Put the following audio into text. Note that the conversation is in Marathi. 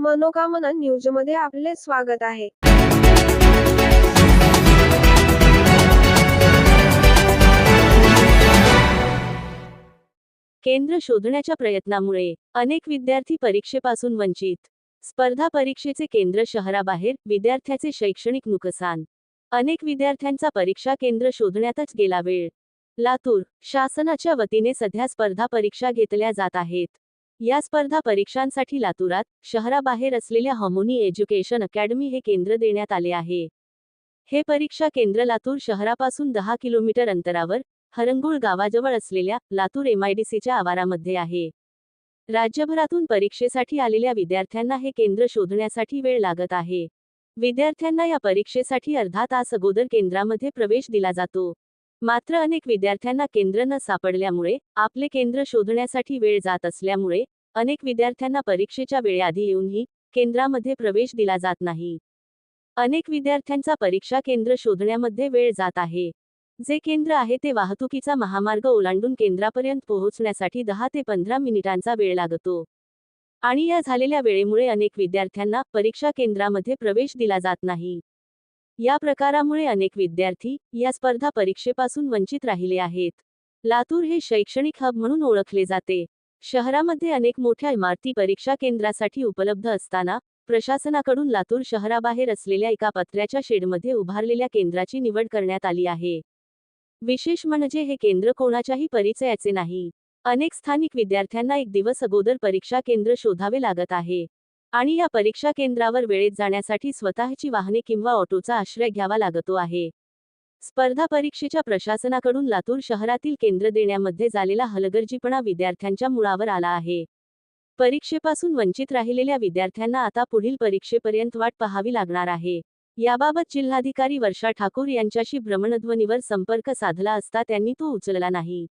मनोकामना न्यूजमध्ये आपले स्वागत आहे. केंद्र शोधण्याच्या प्रयत्नामुळे अनेक विद्यार्थी परीक्षेपासून वंचित. स्पर्धा परीक्षेचे केंद्र शहराबाहेर विद्यार्थ्याचे शैक्षणिक नुकसान. अनेक विद्यार्थ्यांचा परीक्षा केंद्र शोधण्यातच गेला वेळ. लातूर शासनाच्या वतीने सध्या स्पर्धा परीक्षा घेतल्या जात आहेत. या स्पर्धा परीक्षांसाठी लातूरात शहराबाहेर असलेल्या हॉमोनी एज्युकेशन अकॅडमी हे केंद्र देण्यात आले आहे. हे परीक्षा केंद्र लातूर शहरापासून दहा किलोमीटर अंतरावर हरंगुळ गावाजवळ असलेल्या लातूर एमआयडीसीच्या आवारामध्ये आहे. राज्यभरातून परीक्षेसाठी आलेल्या विद्यार्थ्यांना हे केंद्र शोधण्यासाठी वेळ लागत आहे. विद्यार्थ्यांना या परीक्षेसाठी अर्धा तास अगोदर केंद्रामध्ये प्रवेश दिला जातो. मात्र अनेक विद्यार्थ्यांना केंद्र न सापडल्यामुळे आपले केंद्र शोधण्यासाठी वेळ जात असल्यामुळे अनेक विद्यार्थ्यांना परीक्षेच्या वेळेआधी येऊनही केंद्रामध्ये प्रवेश दिला जात नाही. अनेक विद्यार्थ्यांचा परीक्षा केंद्र शोधण्यामध्ये वेळ जात आहे. जे केंद्र आहे ते वाहतुकीचा महामार्ग ओलांडून केंद्रापर्यंत पोहोचण्यासाठी दहा ते पंधरा मिनिटांचा वेळ लागतो. आणि या झालेल्या वेळेमुळे अनेक विद्यार्थ्यांना परीक्षा केंद्रामध्ये प्रवेश दिला जात नाही. या प्रकारामुळे अनेक विद्यार्थी या स्पर्धा परीक्षेपासून वंचित राहिले आहेत. लातूर हे शैक्षणिक हब म्हणून ओळखले जाते. शहरामध्ये अनेक मोठ्या इमारती परीक्षा केंद्रासाठी उपलब्ध असताना प्रशासनाकडून लातूर शहराबाहेर असलेल्या एका पत्र्याच्या शेडमध्ये उभारलेल्या केंद्राची निवड करण्यात आली आहे. विशेष म्हणजे हे केंद्र कोणाच्याही परिचयाचे नाही. अनेक स्थानिक विद्यार्थ्यांना एक दिवस अगोदर परीक्षा केंद्र शोधावे लागत आहे. आणि या परीक्षा केंद्रावर वेळेत जाण्यासाठी स्वतःची वाहने किंवा ऑटोचा आश्रय घ्यावा लागतो आहे. स्पर्धा परीक्षेच्या प्रशासनाकडून लातूर शहरातील केंद्र देण्यामध्ये झालेला हलगर्जीपणा विद्यार्थ्यांच्या मुळावर आला आहे. परीक्षेपासून वंचित राहिलेल्या विद्यार्थ्यांना आता पुढील परीक्षेपर्यंत वाट पाहावी लागणार आहे. याबाबत जिल्हाधिकारी वर्षा ठाकूर यांच्याशी भ्रमणध्वनीवर संपर्क साधला असता त्यांनी तो उचलला नाही.